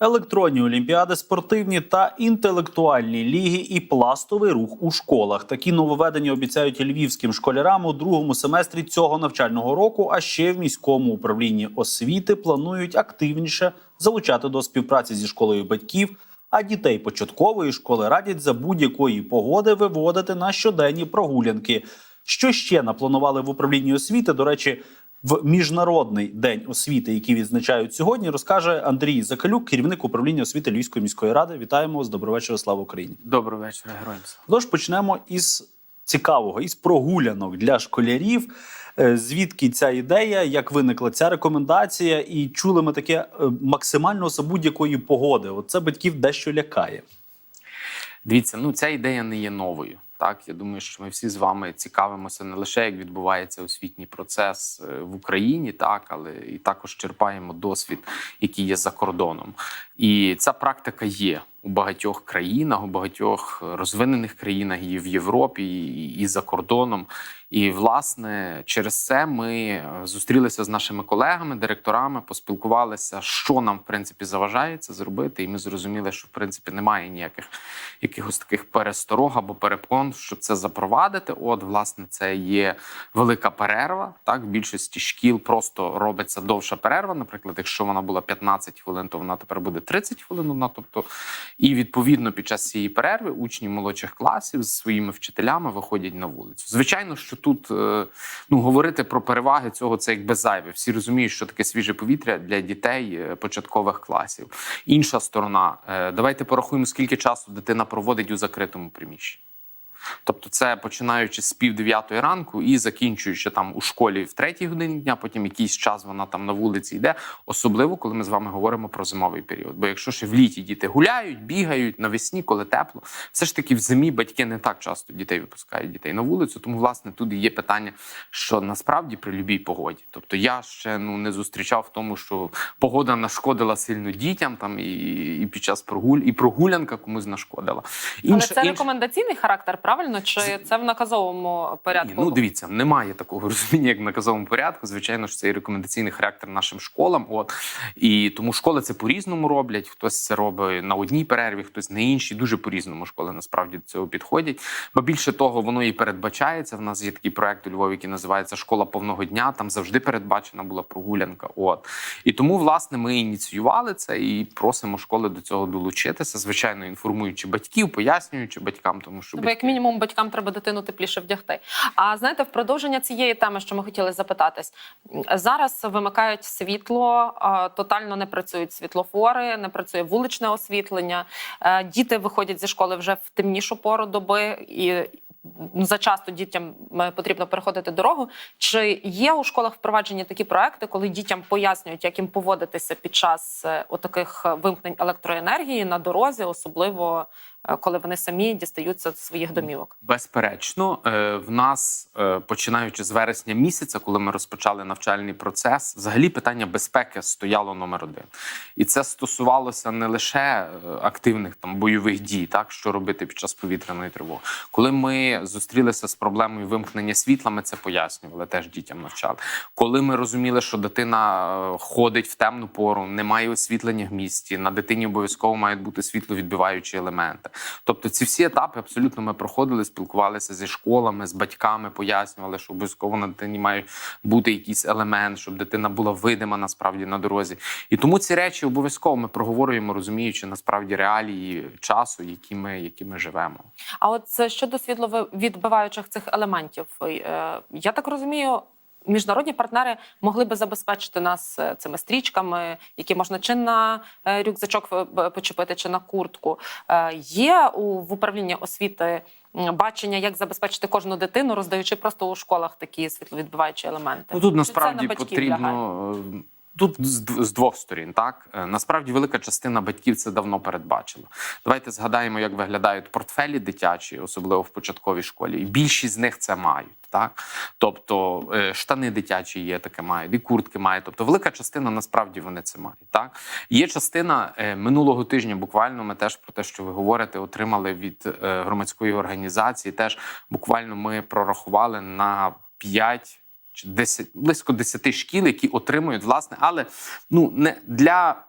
Електронні олімпіади, спортивні та інтелектуальні ліги і пластовий рух у школах. Такі нововведення обіцяють львівським школярам у другому семестрі цього навчального року. А ще в міському управлінні освіти планують активніше залучати до співпраці зі школою батьків. А дітей початкової школи радять за будь-якої погоди виводити на щоденні прогулянки. Що ще напланували в управлінні освіти? До речі, в міжнародний день освіти, який відзначають сьогодні, розкаже Андрій Закалюк, керівник управління освіти Львівської міської ради. Вітаємо з доброго вечора. Слава Україні! Доброго вечора, героям слава. Тож почнемо із цікавого, із прогулянок для школярів. Е, Звідки ця ідея, як виникла ця рекомендація, і чули ми таке е, максимально за будь-якої погоди. От це батьків дещо лякає. Дивіться, ну ця ідея не є новою. Так, я думаю, що ми всі з вами цікавимося не лише як відбувається освітній процес е, в Україні, так але і також черпаємо досвід, який є за кордоном. І ця практика є у багатьох країнах, у багатьох розвинених країнах і в Європі, і, і за кордоном. І власне через це ми зустрілися з нашими колегами, директорами, поспілкувалися, що нам в принципі заважає це зробити. І ми зрозуміли, що в принципі немає ніяких якихось таких пересторог або перепон, щоб це запровадити. От, власне, це є велика перерва. Так, в більшості шкіл просто робиться довша перерва. Наприклад, якщо вона була 15 хвилин, то вона тепер буде 30 хвилин. Одна, тобто, і відповідно під час цієї перерви учні молодших класів з своїми вчителями виходять на вулицю. Звичайно, що тут е, ну говорити про переваги цього це якби зайве. Всі розуміють, що таке свіже повітря для дітей е, початкових класів. Інша сторона, е, давайте порахуємо, скільки часу дитина проводить у закритому приміщенні. Тобто, це починаючи з пів дев'ятої ранку і закінчуючи там у школі в третій годині дня, потім якийсь час вона там на вулиці йде, особливо коли ми з вами говоримо про зимовий період. Бо якщо ще в літі діти гуляють, бігають навесні, коли тепло, все ж таки в зимі батьки не так часто дітей випускають дітей на вулицю. Тому, власне, тут і є питання, що насправді при любій погоді. Тобто я ще ну не зустрічав в тому, що погода нашкодила сильно дітям там і, і під час прогуль, і прогулянка комусь нашкодила. Але це рекомендаційний характер, правильно? Чи це в наказовому порядку? Ні, ну дивіться, немає такого розуміння, як в наказовому порядку. Звичайно ж, це і рекомендаційний характер нашим школам. От і тому школи це по-різному роблять. Хтось це робить на одній перерві, хтось на іншій. Дуже по-різному школи насправді до цього підходять. Бо більше того, воно і передбачається. В нас є такий проект у Львові, який називається Школа повного дня. Там завжди передбачена була прогулянка. От і тому, власне, ми ініціювали це і просимо школи до цього долучитися. Звичайно, інформуючи батьків, пояснюючи батькам, тому що Бо батьки... як мінімум батькам треба дитину тепліше вдягти. А знаєте, в продовження цієї теми, що ми хотіли запитатись, зараз вимикають світло, тотально не працюють світлофори, не працює вуличне освітлення. Е, Діти виходять зі школи вже в темнішу пору доби і. Зачасто дітям е, потрібно переходити дорогу. Чи є у школах впроваджені такі проекти, коли дітям пояснюють, як їм поводитися під час е, отаких вимкнень електроенергії на дорозі, особливо коли вони самі дістаються з своїх домівок? Безперечно, е, в нас е, починаючи з вересня місяця, коли ми розпочали навчальний процес, взагалі питання безпеки стояло номер один, і це стосувалося не лише е, активних там бойових дій, так що робити під час повітряної тривоги. Коли ми зустрілися з проблемою вимкнення світла, ми це пояснювали, теж дітям навчали. Коли ми розуміли, що дитина е, ходить в темну пору, немає освітлення в місті, на дитині обов'язково мають бути світловідбиваючі елементи. Тобто, ці всі етапи абсолютно ми проходили, спілкувалися зі школами, з батьками, пояснювали, що обов'язково на дитині має бути якийсь елемент, щоб дитина була видима насправді на дорозі. І тому ці речі обов'язково ми проговорюємо, розуміючи насправді реалії часу, які ми, які ми живемо. А от це щодо світловідбиваючих цих елементів, е, я так розумію. Міжнародні партнери могли би забезпечити нас е, цими стрічками, які можна чи на е, рюкзачок е, почепити, чи на куртку. Є у в управлінні освіти бачення, як забезпечити кожну дитину, роздаючи просто у школах такі світловідбиваючі елементи. Ну тут насправді на потрібно. е, Тут з, двох сторін, так Е, насправді велика частина батьків це давно передбачила. Давайте згадаємо, як виглядають портфелі дитячі, особливо в початковій школі. І більшість з них це мають. Так, тобто е, штани дитячі є, таке мають, і куртки мають. Тобто, велика частина насправді вони це мають. Так є частина е, минулого тижня. Буквально ми теж про те, що ви говорите, отримали від громадської організації. Теж буквально ми прорахували на 5 чи 10, близько 10 шкіл, які отримують власне, але ну не для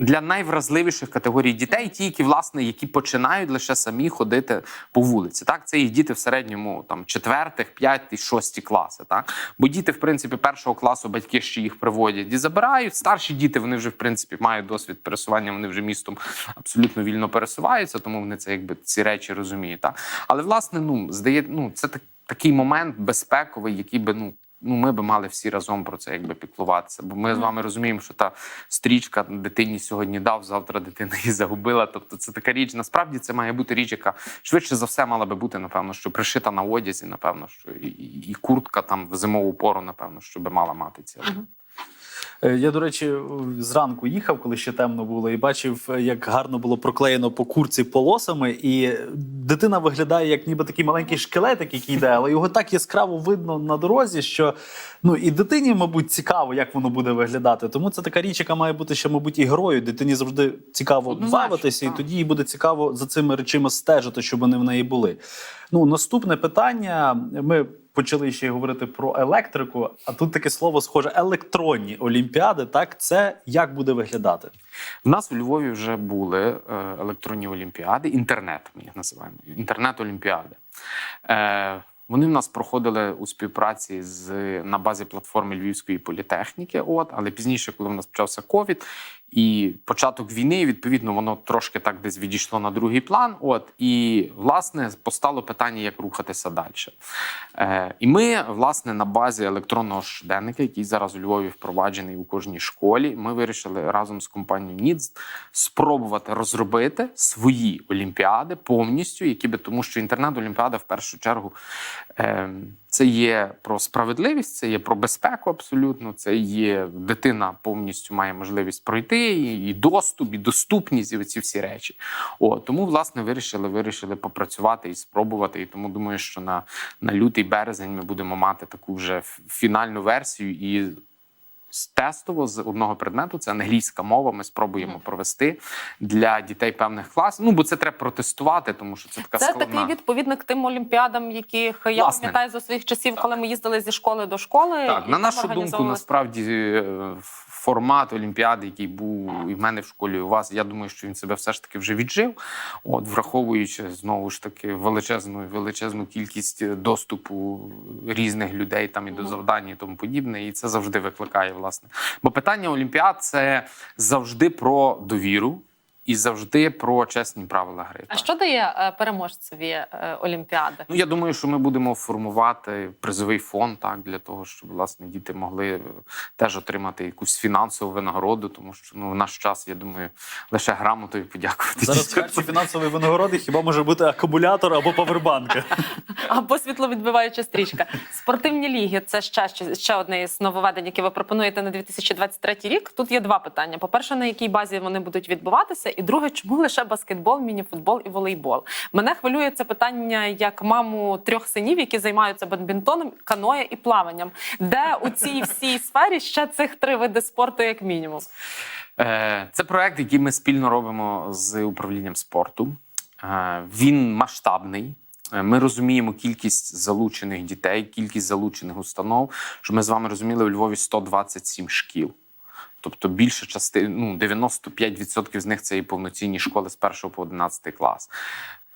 для найвразливіших категорій дітей, ті, які власне які починають лише самі ходити по вулиці. Так, це їх діти в середньому там четвертих, п'ятий, шості класи. Так, бо діти, в принципі, першого класу батьки ще їх приводять і забирають. Старші діти вони вже в принципі мають досвід пересування. Вони вже містом абсолютно вільно пересуваються, тому вони це якби ці речі розуміють. Так, але власне, ну здає, ну це так, такий момент безпековий, який би ну. Ну, ми би мали всі разом про це якби піклуватися. Бо ми з вами розуміємо, що та стрічка дитині сьогодні дав, завтра дитина її загубила. Тобто, це така річ. Насправді це має бути річ, яка швидше за все мала би бути, напевно, що пришита на одязі, напевно, що і, і, і куртка там в зимову пору, напевно, що би мала мати ці. Е, Я, до речі, зранку їхав, коли ще темно було, і бачив, е, як гарно було проклеєно по курці полосами, і дитина виглядає як ніби такий маленький шкелетик, який йде, але його так яскраво видно на дорозі, що ну і дитині, мабуть, цікаво, як воно буде виглядати. Тому це така річ, яка має бути ще, мабуть, і грою. Дитині завжди цікаво бавитися, і тоді їй буде цікаво за цими речима стежити, щоб вони в неї були. Ну, наступне питання. Ми почали ще говорити про електрику, а тут таке слово схоже електронні олімпіади. Так, це як буде виглядати? В нас у Львові вже були е, електронні олімпіади, інтернет ми їх називаємо. Інтернет-олімпіади. Е, вони в нас проходили у співпраці з на базі платформи Львівської політехніки. От, але пізніше, коли в нас почався ковід і початок війни, відповідно, воно трошки так десь відійшло на другий план. От і власне постало питання, як рухатися далі. Е, і ми, власне, на базі електронного щоденника, який зараз у Львові впроваджений у кожній школі, ми вирішили разом з компанією НІЦ спробувати розробити свої олімпіади повністю, які би тому, що інтернет-олімпіада в першу чергу е, це є про справедливість, це є про безпеку абсолютно. Це є дитина повністю має можливість пройти, і, доступ, і доступність, і оці всі речі. О, тому, власне, вирішили, вирішили попрацювати і спробувати. І тому думаю, що на, на лютий березень ми будемо мати таку вже фінальну версію і. З- Тестово з одного предмету, це англійська мова. Ми спробуємо провести для дітей певних класів. Ну бо це треба протестувати, тому що це така Це складна. такий відповідник тим олімпіадам, яких я пам'ятаю за своїх часів, Так. коли ми їздили зі школи до школи. Так, і на нашу думку, насправді е, формат Олімпіади, який був і в мене в школі, і у вас, я думаю, що він себе все ж таки вже віджив. От, враховуючи знову ж таки величезну величезну кількість е, доступу різних людей там і до завдань, і тому подібне. І це завжди викликає власне. Бо питання Олімпіад це завжди про довіру і завжди про чесні правила гри. А так. що дає е, переможцеві е, олімпіади? Ну, я думаю, що ми будемо формувати призовий фонд так для того, щоб власне діти могли е, теж отримати якусь фінансову винагороду, тому що ну в наш час, я думаю, лише грамотою подякувати. Зараз в фінансової винагороди хіба може бути акумулятор або павербанк? Або світловідбиваюча стрічка. Спортивні ліги це ще, ще, ще одне із нововведень, які ви пропонуєте на 2023 рік. Тут є два питання: по-перше, на якій базі вони будуть відбуватися, і друге, чому лише баскетбол, мініфутбол і волейбол? Мене хвилює це питання як маму трьох синів, які займаються бадмінтоном, каноє і плаванням. Де у цій всій сфері ще цих три види спорту, як мінімум? Е, Це проект, який ми спільно робимо з управлінням спорту. Е, Він масштабний. Е, Ми розуміємо кількість залучених дітей, кількість залучених установ. Що ми з вами розуміли, у Львові 127 шкіл. Тобто більша частина, ну 95% з них це і повноцінні школи з 1 по 11 клас.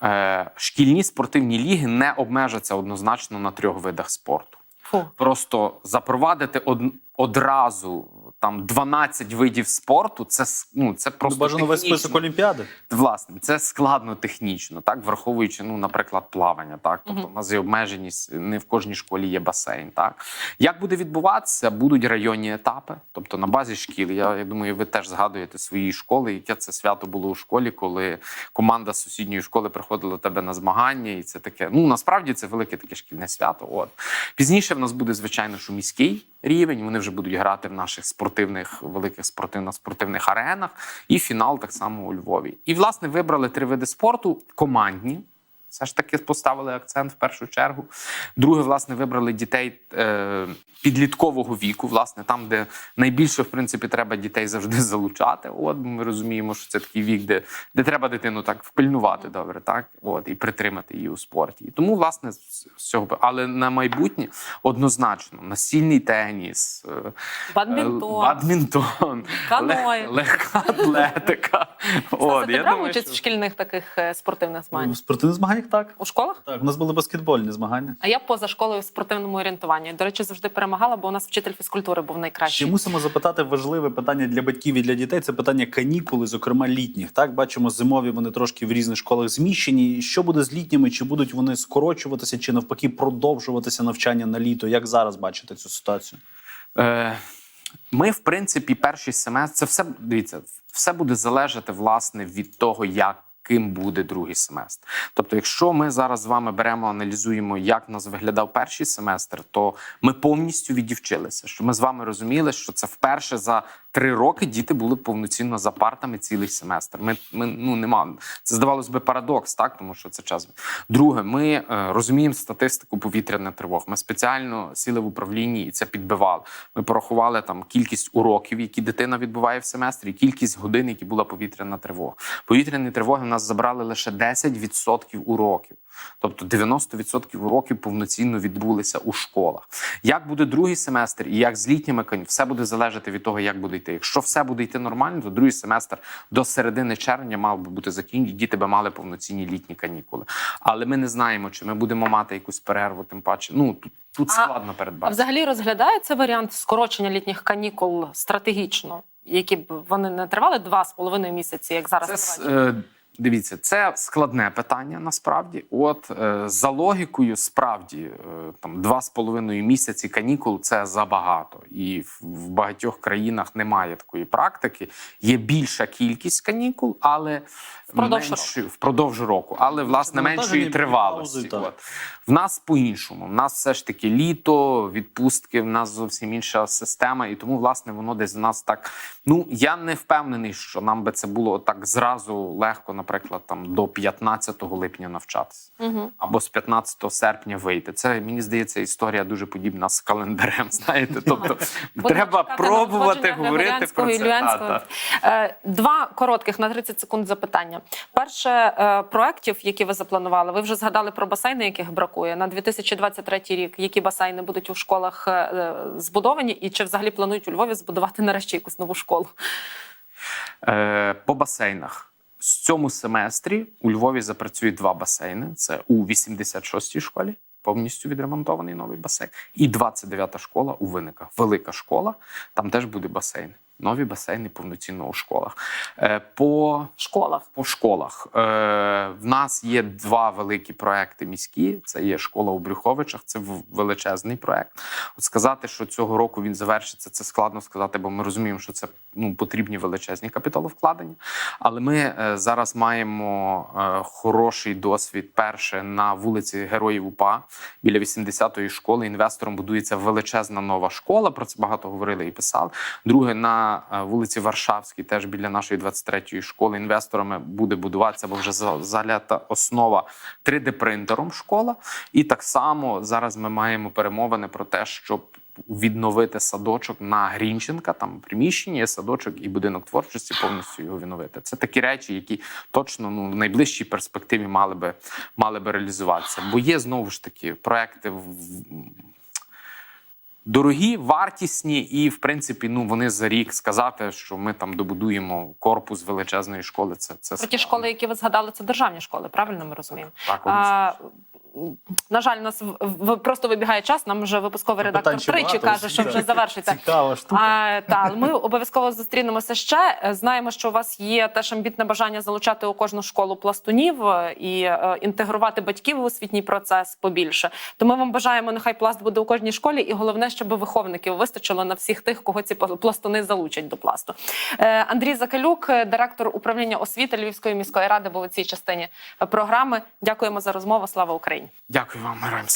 Е, шкільні спортивні ліги не обмежаться однозначно на трьох видах спорту Фу. просто запровадити од, одразу там 12 видів спорту. Це ну це просто Бажано весь список олімпіади. Власне, це складно технічно, так враховуючи, ну, наприклад, плавання. Так, тобто Мгм. у нас є обмеженість, не в кожній школі є басейн. Так як буде відбуватися, будуть районні етапи, тобто на базі шкіл. Я, я думаю, ви теж згадуєте свої школи, яке це свято було у школі, коли команда з сусідньої школи приходила до тебе на змагання, і це таке. Ну насправді це велике таке шкільне свято. От пізніше в нас буде звичайно, що міський рівень. Вони вже будуть грати в наших спортивних великих спортивно-спортивних аренах. І фінал так само у Львові. І власне вибрали три види спорту командні. Все ж таки поставили акцент в першу чергу. Друге, власне, вибрали дітей е, підліткового віку, власне, там, де найбільше, в принципі, треба дітей завжди залучати. От ми розуміємо, що це такий вік, де, де треба дитину так впильнувати добре, так от і притримати її у спорті. І тому, власне, з з цього але на майбутнє однозначно настільний теніс, е, Бадмінтон. е, бадмінтон, Каное. легка атлетика. От, ти я брав думаю, участь що- в шкільних таких е, спортивних змаганнях? спортивних змаганнях так. У школах? Так, у нас були баскетбольні змагання. А я поза школою в спортивному орієнтуванні. До речі, завжди перемагала, бо у нас вчитель фізкультури був Ще найкращий. мусимо запитати важливе питання для батьків і для дітей. Це питання канікули, зокрема літніх. Так бачимо, зимові вони трошки в різних школах зміщені. Що буде з літніми? Чи будуть вони скорочуватися, чи навпаки продовжуватися навчання на літо? Як зараз бачите цю ситуацію? Е, Ми, в принципі, перший семестр це все дивіться, все буде залежати власне від того, яким буде другий семестр. Тобто, якщо ми зараз з вами беремо, аналізуємо, як нас виглядав перший семестр, то ми повністю відівчилися. Що ми з вами розуміли, що це вперше за три роки діти були повноцінно за партами цілий семестр. Ми, ми ну нема це здавалось би парадокс, так тому що це час. Друге, ми е, розуміємо статистику повітряних тривог. Ми спеціально сіли в управлінні і це підбивали. Ми порахували там кількість уроків, які дитина відбуває в семестрі, кількість годин, які була повітряна тривога. Повітряні тривоги нас забрали лише 10% уроків. Тобто 90% уроків повноцінно відбулися у школах. Як буде другий семестр і як з літніми канікулами, все буде залежати від того, як буде йти. Якщо все буде йти нормально, то другий семестр до середини червня мав би бути закінчений, діти би мали повноцінні літні канікули. Але ми не знаємо, чи ми будемо мати якусь перерву, тим паче. Ну тут, тут складно А передбачити. взагалі розглядається варіант скорочення літніх канікул стратегічно, які б вони не тривали два з половиною місяці, як зараз Це тривають? Дивіться, це складне питання насправді. От е, за логікою, справді е, там два з половиною місяці канікул це забагато, і в, в багатьох країнах немає такої практики. Є більша кількість канікул, але Впродовж менші- впродовж року, але власне меншої тривалості. паузи. От. В нас по-іншому. В нас все ж таки літо, відпустки, в нас зовсім інша система, і тому, власне, воно десь в нас так. Ну я не впевнений, що нам би це було так зразу легко, наприклад, там до 15 липня навчатися. Угу. Або з 15 серпня вийти. Це мені здається історія дуже подібна з календарем. Знаєте, тобто треба пробувати говорити про це. Та, та. Е, Два коротких на 30 секунд запитання. Перше е, проєктів, які ви запланували, ви вже згадали про басейни, яких бракує на 2023 рік. Які басейни будуть у школах е, збудовані, і чи взагалі планують у Львові збудувати нарешті якусь нову школу? По басейнах. З цьому семестрі у Львові запрацюють два басейни: це у 86-й школі, повністю відремонтований новий басейн, і 29-та школа у виниках. Велика школа, там теж буде басейн. Нові басейни повноцінно у школах. Е, по школах. по школах. Е, в нас є два великі проекти міські. Це є школа у Брюховичах, це величезний проект. От сказати, що цього року він завершиться, це складно сказати, бо ми розуміємо, що це ну, потрібні величезні капіталовкладення. Але ми е, зараз маємо хороший досвід. Перше на вулиці Героїв УПА біля 80-ї школи. Інвестором будується величезна нова школа. Про це багато говорили і писали. Друге, на е, вулиці Варшавській, теж біля нашої 23-ї школи, інвесторами буде будуватися, бо вже за- залята основа 3D-принтером школа. І так само зараз ми маємо перемовини про те, щоб відновити садочок на Грінченка, там приміщення, є садочок і будинок творчості, повністю його відновити. Це такі речі, які точно ну в найближчій перспективі мали би мали би реалізуватися. Бо є знову ж таки проекти в- Дорогі, вартісні, і в принципі, ну вони за рік сказати, що ми там добудуємо корпус величезної школи. Це це Про ті школи, які ви згадали, це державні школи. Правильно ми розуміємо? Так, А, на жаль, у нас в- в- просто вибігає час. Нам вже випусковий редактор тричі багато, каже, що вже цікаво. завершується. Цікава штука. А, та, ми обов'язково зустрінемося ще. Знаємо, що у вас є теж амбітне бажання залучати у кожну школу пластунів е, і е, інтегрувати батьків в освітній процес побільше. То ми вам бажаємо, нехай пласт буде у кожній школі, і головне, щоб виховників вистачило на всіх тих, кого ці пластуни залучать до пласту. Е, Андрій Закалюк, директор управління освіти Львівської міської ради, був у цій частині програми. Дякуємо за розмову. Слава Україні! день. Дякую вам, Героям!